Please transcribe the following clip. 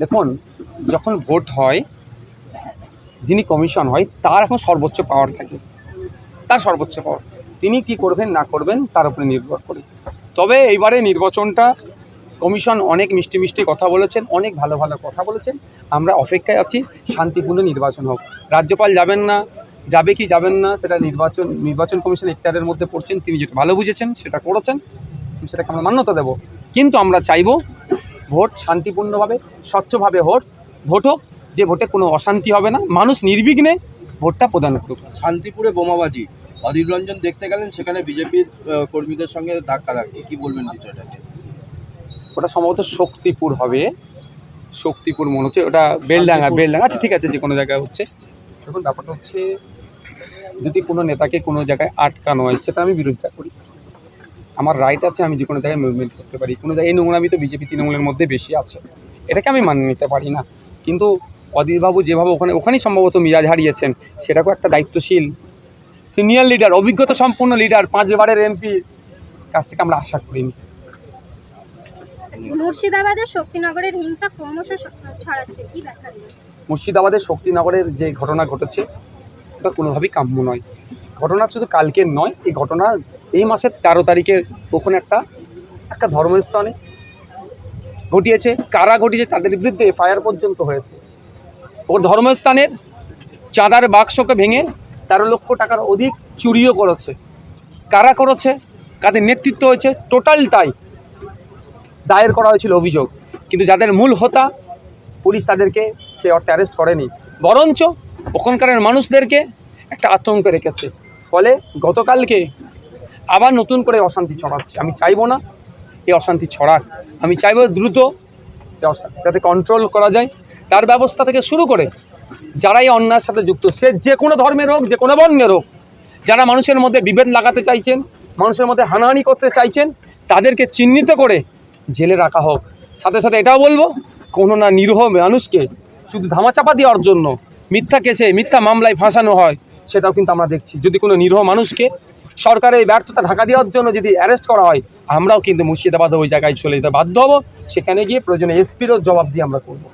দেখুন, যখন ভোট হয়, যিনি কমিশন হয়, তার এখন সর্বোচ্চ পাওয়ার থাকে। তার সর্বোচ্চ পাওয়ার তিনি কি করবেন, না করবেন, তার উপরে নির্ভর করে। তবে এইবারে নির্বাচনটা কমিশন অনেক মিষ্টি মিষ্টি কথা বলেছেন, অনেক ভালো ভালো কথা বলেছেন। আমরা অপেক্ষায় আছি, শান্তিপূর্ণ নির্বাচন হোক। রাজ্যপাল যাবেন না, যাবে কি যাবেন না, সেটা নির্বাচন নির্বাচন কমিশন ইত্যাদের মধ্যে পড়ছেন, তিনি যেটা ভালো বুঝেছেন, সেটা করেছেন, সেটাকে আমরা মান্যতা দেব। কিন্তু আমরা চাইব ভোট শান্তিপূর্ণভাবে স্বচ্ছভাবে ভোট ভোট হোক যে ভোটে কোনো অশান্তি হবে না মানুষ নির্বিঘ্নে ভোটটা প্রদান করুক। শান্তিপুরে বোমাবাজি অধীর রঞ্জন দেখতে গেলেন সেখানে বিজেপির কর্মীদের সঙ্গে ধাক্কাধাক্কি কী বলবেন বিষয়টা ওটা সম্ভবত শক্তিপুর হবে। শক্তিপুর মনে হচ্ছে ওটা বেলডাঙ্গা। বেলডাঙ্গা আচ্ছা ঠিক আছে যে কোনো জায়গায় হচ্ছে। দেখুন ব্যাপারটা হচ্ছে যদি কোনো নেতাকে কোনো জায়গায় আটকানো হয় সেটা আমি বিরোধিতা করি। আমার রাইট আছে আমি যে কোনো জায়গায় মুভমেন্ট করতে পারি। কোনো জায়গায় এই নোংরামি তো বিজেপি তৃণমূলের মধ্যে বেশি আছে। এটাকে আমি মানিয়ে নিতে পারি না। কিন্তু অদিতবাবু যেভাবে ওখানে ওখানেই সম্ভবত মিরাজ হারিয়েছেন সেটাকেও একটা দায়িত্বশীল সিনিয়র লিডার অভিজ্ঞতা সম্পন্ন লিডার পাঁচবারের এমপি কাছ থেকে আমরা আশা করিনি। মুর্শিদাবাদের শক্তিনগরের হিংসা ক্রমশ ছড়াচ্ছে কি ব্যাখ্যা মুর্শিদাবাদের শক্তিনগরের যে ঘটনা ঘটেছে ওটা কোনোভাবেই কাম্য নয়। ঘটনা শুধু কালকের নয় এই ঘটনা এই মাসের তেরো তারিখের ওখানে একটা একটা ধর্মস্থানে ঘটিয়েছে। কারা ঘটিয়েছে তাদের বিরুদ্ধে এফআইআর পর্যন্ত হয়েছে। ও ধর্মস্থানের চাঁদার বাক্সকে ভেঙে তেরো লক্ষ টাকার অধিক চুরিও করেছে। কারা করেছে? কাদের নেতৃত্ব হয়েছে? টোটালটাই দায়ের করা হয়েছিল অভিযোগ। কিন্তু যাদের মূল হোতা, পুলিশ তাদেরকে সে অর্থে অ্যারেস্ট করেনি। বরঞ্চ ওখানকার মানুষদেরকে একটা আতঙ্কে রেখেছে। ফলে গতকালকে আবার নতুন করে অশান্তি ছড়াচ্ছে। আমি চাইব না এই অশান্তি ছড়াক। আমি চাইব দ্রুত যাতে কন্ট্রোল করা যায়। তার ব্যবস্থা থেকে শুরু করে যারা এই অন্যায়ের সাথে যুক্ত, সে যে কোনো ধর্মের হোক, যে কোনো বর্ণের হোক, যারা মানুষের মধ্যে বিভেদ লাগাতে চাইছেন, মানুষের মধ্যে হানাহানি করতে চাইছেন, তাদেরকে চিহ্নিত করে জেলে রাখা হোক। সাথে সাথে এটাও বলব, কোনো না নিরীহ মানুষকে শুধু ধামাচাপা দেওয়ার জন্য, মিথ্যা কেসে, মিথ্যা মামলায় ফাঁসানো হয়, সেটাও কিন্তু আমরা দেখছি। যদি কোনো নিরীহ মানুষকে সরকারের ব্যর্থতা ঢাকা দেওয়ার জন্য যদি অ্যারেস্ট করা হয়, আমরাও কিন্তু মুর্শিদাবাদ ওই জায়গায় চলে যেতে বাধ্য হব। সেখানে গিয়ে প্রয়োজনে এসপিরও জবাব দিয়ে আমরা করব।